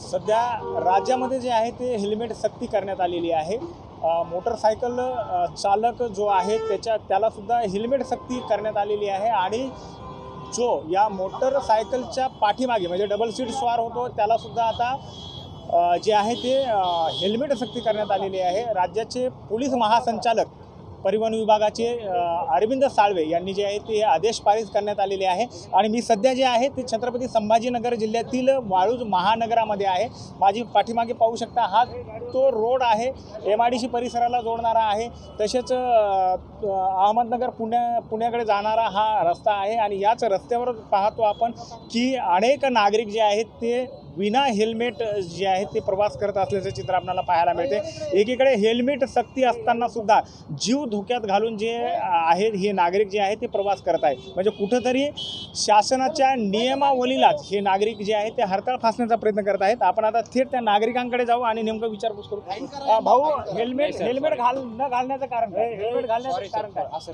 सध्या राज्यामध्ये जे आहे ते हेल्मेट सक्ती करण्यात आलेली आहे. मोटरसायकल चालक जो आहे त्याच्या त्याला सुद्धा हेल्मेट सक्ती करण्यात आलेली आहे आणि जो या मोटरसायकलच्या पाठीमागे म्हणजे डबल सीट स्वार होतो त्याला सुद्धा आता जे आहे ते हेल्मेट सक्ती करण्यात आलेली आहे. राज्याचे पोलीस महासंचालक परिवहन विभागाचे अरविंद साळवे यांनी जे आहे ते आदेश पारित करण्यात आलेले आहे. आणि मी सध्या जे आहे ते छत्रपती संभाजीनगर जिल्ह्यातील वाळूज महानगरामध्ये आहे. माझी पाठीमागे पाहू शकता हा तो रोड आहे. एम आय डी सी परिसराला जोडणारा आहे. तसेच अहमदनगर पुण्या पुण्याकडे जाणारा हा रस्ता आहे. आणि याच रस्त्यावर पाहतो आपण की अनेक नागरिक जे आहेत ते विना हेल्मेट जे आहे ते प्रवास करत असल्याचं चित्र आपल्याला पाहायला मिळते. एकीकडे हेल्मेट सक्ती असताना सुद्धा जीव धोक्यात घालून जे आहेत हे नागरिक जे आहेत ते प्रवास करत आहेत. म्हणजे कुठंतरी शासनाच्या नियमावलीलाच हे नागरिक जे आहेत ते हरताळ फासण्याचा प्रयत्न करत आहेत. आपण आता थेट त्या नागरिकांकडे जाऊ आणि नेमकं विचारपूस करू. भाऊ हेल्मेट हेल्मेट घाल न घालण्याचं कारण काय? हेल्मेट घालण्याचं कारण काय?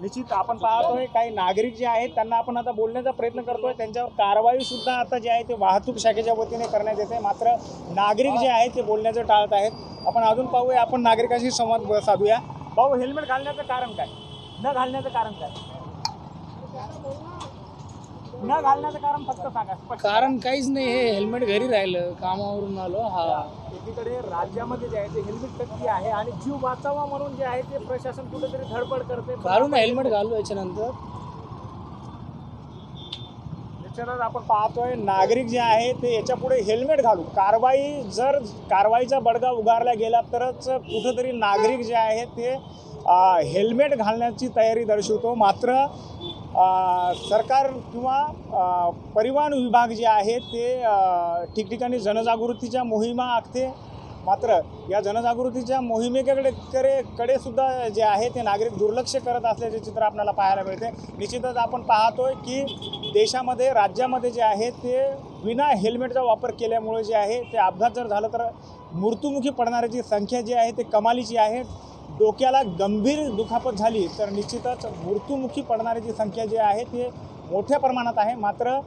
निश्चित आपण पाहतोय काही नागरिक जे आहेत त्यांना आपण आता बोलण्याचा प्रयत्न करतोय. त्यांच्यावर कारवाई सुद्धा आता जे आहे ते वाहतूक शाखेच्या वतीने करण्यात येते. मात्र नागरिक जे आहेत ते बोलण्याचं टाळत आहेत. आपण अजून पाहूया आपण नागरिकांशी संवाद साधूया. भाऊ हेल्मेट घालण्याचं कारण काय? न घालण्याचं कारण काय? न घालण्याचं कारण फक्त सांगा स्पष्ट. कारण काहीच नाही हे हेल्मेट घरी राहिलं कामावरून आलो हा. एकीकडे राज्यामध्ये जे आहे ते हेल्मेट सक्ती आहे आणि जीव वाचावा म्हणून जे आहे ते प्रशासन कुठेतरी धडपड करते. घालू ना हेल्मेट घालू याच्यानंतर. निश्चितच आपण पाहतोय नागरिक जे आहे ते याच्यापुढे हेल्मेट घालू. कारवाई जर कारवाईचा बडगा उगारला गेला तरच कुठंतरी नागरिक जे आहे ते हेल्मेट घालण्याची तयारी दर्शवतो. मात्र सरकार किंवा परिवहन विभाग जे आहे ते ठिकठिकाणी जनजागृतीच्या मोहिमा आखते. मात्र या जनजागृतीच्या मोहिमेकडे कडे कडे सुद्धा जे आहे ते नागरिक दुर्लक्ष करत असल्याचे चित्र आपल्याला पाहायला मिळते. निश्चितच आपण पाहतोय की देशामध्ये राज्यामध्ये जे आहे ते विना हेल्मेटचा वापर केल्यामुळे जे आहे ते अपघात जर झालं तर मृत्युमुखी पडणाऱ्याची संख्या जी आहे ते कमालीची आहे. डोक्याला गंभीर दुखापत झाली तर निश्चितच मृत्युमुखी पडणाऱ्याची संख्या जी आहे ते मोठ्या प्रमाणात आहे. मात्र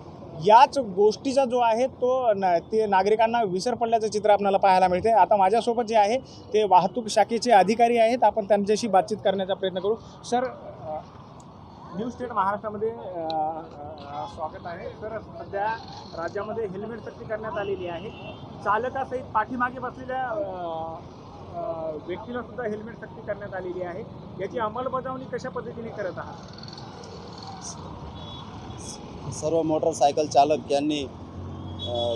याच गोष्टीचा जो आहे तो न ते नागरिकांना विसर पडल्याचं चित्र आपल्याला पाहायला मिळते. आता माझ्यासोबत जे आहे ते वाहतूक शाखेचे अधिकारी आहेत. आपण त्यांच्याशी बातचीत करण्याचा प्रयत्न करू. सर न्यू स्टेट महाराष्ट्रामध्ये स्वागत आहे. तर सध्या राज्यामध्ये हेल्मेट सक्ती करण्यात आलेली आहे. चालकासहित पाठीमागे बसलेल्या व्यक्तीला सुद्धा हेल्मेट सक्ती करण्यात आलेली आहे. याची अंमलबजावणी कशा पद्धतीने करत आहात? सर्व मोटरसायकल चालक यांनी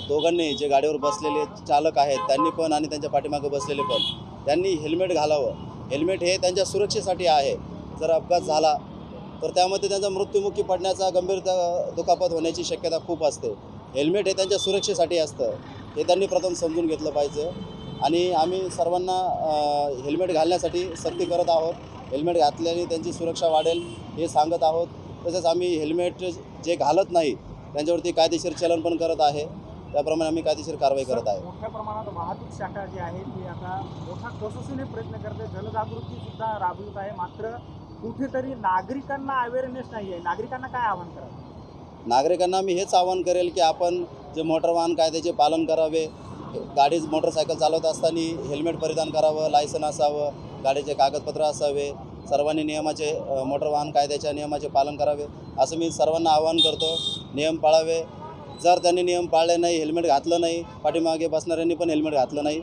दोघांनी जे गाडीवर बसलेले चालक आहेत त्यांनी पण आणि त्यांच्या पाठीमागे बसलेले पण त्यांनी हेल्मेट घालावं. हेल्मेट हे त्यांच्या सुरक्षेसाठी आहे. जर अपघात झाला तर त्यामध्ये त्यांचा मृत्युमुखी पडण्याचा गंभीर दुखापत होण्याची शक्यता खूप असते. हेल्मेट हे त्यांच्या सुरक्षेसाठी असतं. हे त्यांनी प्रथम समजून घेतलं पाहिजे. आणि आम्ही सर्वांना हेल्मेट घालण्यासाठी सक्ती करत आहोत. हेल्मेट घातल्याने त्यांची सुरक्षा वाढेल हे सांगत आहोत. तसेच आम्ही हेल्मेट जे घालत नाही त्यांच्यावरती कायदेशीर चलन पण करत आहे. त्याप्रमाणे आम्ही कायदेशीर कारवाई करत आहे. मोठ्या प्रमाणात वाहतूक शाखा जी आहे ती आता मोठा कसोशीने प्रयत्न करते. जनजागृती सुद्धा राबवित आहे. मात्र कुठेतरी नागरिकांना अवेअरनेस नाही आहे. नागरिकांना काय आव्हान करा नागरिकांना मी हेच आवाहन करेल की आपण जे मोटर वाहन कायद्याचे पालन करावे गाडी मोटरसायकल चालवत असताना हेल्मेट परिधान करावं लायसन असावं गाडीचे कागदपत्र असावे सर्वांनी नियमाचे मोटर वाहन कायद्याच्या नियमाचे पालन करावे असं मी सर्वांना आवाहन करतो. नियम पाळावे. जर त्यांनी नियम पाळले नाही हेल्मेट घातलं नाही पाठीमागे बसणाऱ्यांनी पण हेल्मेट घातलं नाही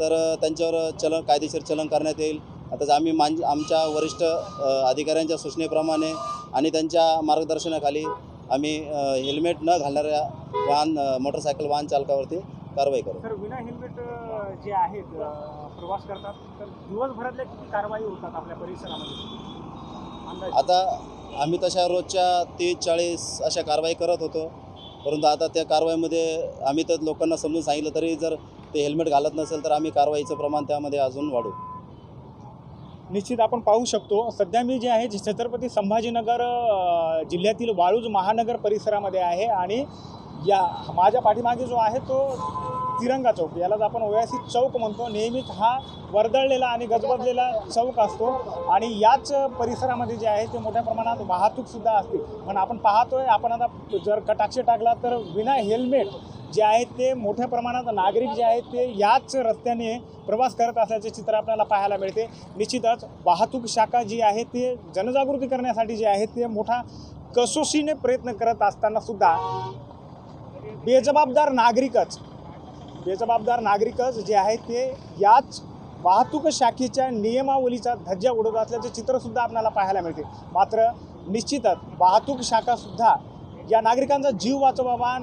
तर त्यांच्यावर चलन कायदेशीर चलन करण्यात येईल. आता आम्ही मान आमच्या वरिष्ठ अधिकाऱ्यांच्या सूचनेप्रमाणे आणि त्यांच्या मार्गदर्शनाखाली आम्ही हेल्मेट न घालणाऱ्या वाहन मोटरसायकल वाहन चालकावरती कारवाई करू तर विना हेल्मेट जे आहेत प्रवास करतात तर दिवसभरातल्या किती कारवाई होतात आपल्या परिसरामध्ये? आता आम्ही तशा रोजच्या तीस चाळीस अशा कारवाई करत होतो. परंतु आता त्या कारवाईमध्ये आम्ही तर लोकांना समजून सांगितलं तरी जर ते हेल्मेट घालत नसेल तर आम्ही कारवाईचं प्रमाण त्यामध्ये अजून वाढू. निश्चित आपण पाहू शकतो सध्या मी जे आहे छत्रपती संभाजीनगर जिल्ह्यातील वाळूज महानगर परिसरामध्ये आहे आणि या माझ्या पाठीमागे जो आहे तो तिरंगा चौक. यालाच आपण ओयासी चौक म्हणतो. नेहमीच हा वर्दळलेला आणि गजबजलेला चौक असतो. आणि याच परिसरामध्ये जे आहे ते मोठ्या प्रमाणात वाहतूक सुद्धा असते. पण आपण पाहतोय आपण आता जर कटाक्ष टाकला तर विना हेल्मेट जे आहे ते मोठ्या प्रमाणात नागरिक जे आहेत ते याच रस्त्याने प्रवास करत असल्याचे चित्र आपल्याला पाहायला मिळते. निश्चितच वाहतूक शाखा जी आहे ते जनजागृती करण्यासाठी जे आहे ते मोठा कसोशीने प्रयत्न करत असताना सुद्धा बेजबाबदार नागरिकच बेजबाबदार नागरिकच जे आहेत ते याच वाहतूक शाखेच्या नियमावलीचा धज्जा उडवत असल्याचे चित्रसुद्धा आपल्याला पाहायला मिळते. मात्र निश्चितच वाहतूक शाखासुद्धा या नागरिकांचा जीव वाचवावा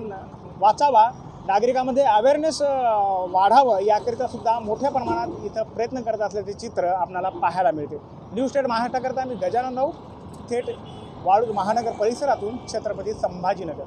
वाचावा नागरिकांमध्ये अवेअरनेस वाढावं याकरिता सुद्धा मोठ्या प्रमाणात इथं प्रयत्न करत असल्याचे चित्र आपल्याला पाहायला मिळते. न्यू स्टेट महाराष्ट्राकरता मी गजानन राऊत थेट वाळूज महानगर परिसरातून छत्रपती संभाजीनगर.